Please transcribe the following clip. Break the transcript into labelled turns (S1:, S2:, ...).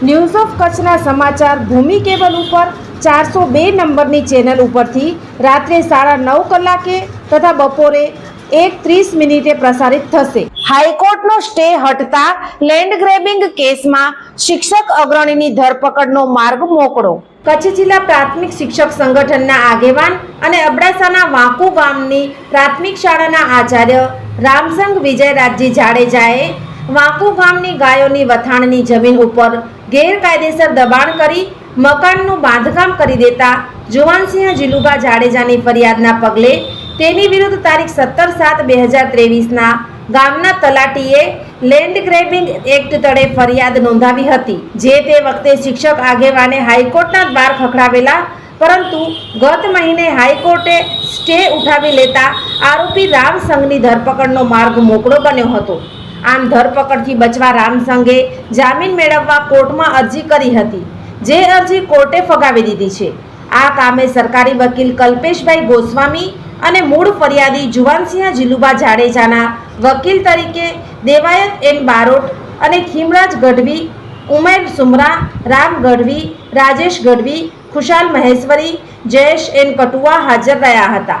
S1: news of કચ્છના સમાચાર ભૂમિ cable ઉપર ચારસો બે નંબરની ચેનલ ઉપરથી રાત્રે સાડા નવ કલાકે તથા બપોરે એક ત્રીસ મિનિટે પ્રસારિત થશે. હાઈકોર્ટનો સ્ટે હટતા લેન્ડ ગ્રેબિંગ કેસમાં શિક્ષક અગ્રણીની ધરપકડનો માર્ગ મોકળો. કચ્છ જિલ્લા પ્રાથમિક શિક્ષક સંગઠનના આગેવાન અને અબડાસાના વાંકુ ગામની પ્રાથમિક શાળાના આચાર્ય રામસંગ વિજયરાજજી જાડેજાએ વાંકુ ગામની ગાયોની વથાણની જમીન ઉપર ગેરકાયદેસર દબાણ કરી મકાનનું બાંધકામ કરી દેતા જુવાનસિંહ જીલુભા જાડેજાની ફરિયાદના પગલે તેની વિરુદ્ધ તારીખ સત્તર સાત બે હજાર ત્રેવીસના ગામના તલાટીએ લેન્ડ ગ્રેબિંગ એક્ટ તળે ફરિયાદ નોંધાવી હતી, જે તે વખતે શિક્ષક આગેવાને હાઈકોર્ટના દ્વાર ખખડાવેલા, પરંતુ ગત મહિને હાઈકોર્ટે સ્ટે ઉઠાવી લેતા આરોપી રામ સંઘની ધરપકડનો માર્ગ મોકળો બન્યો હતો. આમ ધરપકડથી બચવા રામસંઘે જામીન મેળવવા કોર્ટમાં અરજી કરી હતી, જે અરજી કોર્ટે ફગાવી દીધી છે. આ કામે સરકારી વકીલ કલ્પેશભાઈ ગોસ્વામી અને મૂળ ફરિયાદી જુવાનસિંહ જીલુબા જાડેજાના વકીલ તરીકે દેવાયત એન બારોટ અને ખીમરાજ ગઢવી, ઉમેર સુમરા, રામ ગઢવી, રાજેશ ગઢવી, ખુશાલ મહેશ્વરી, જયેશ એન કટુઆ હાજર રહ્યા હતા.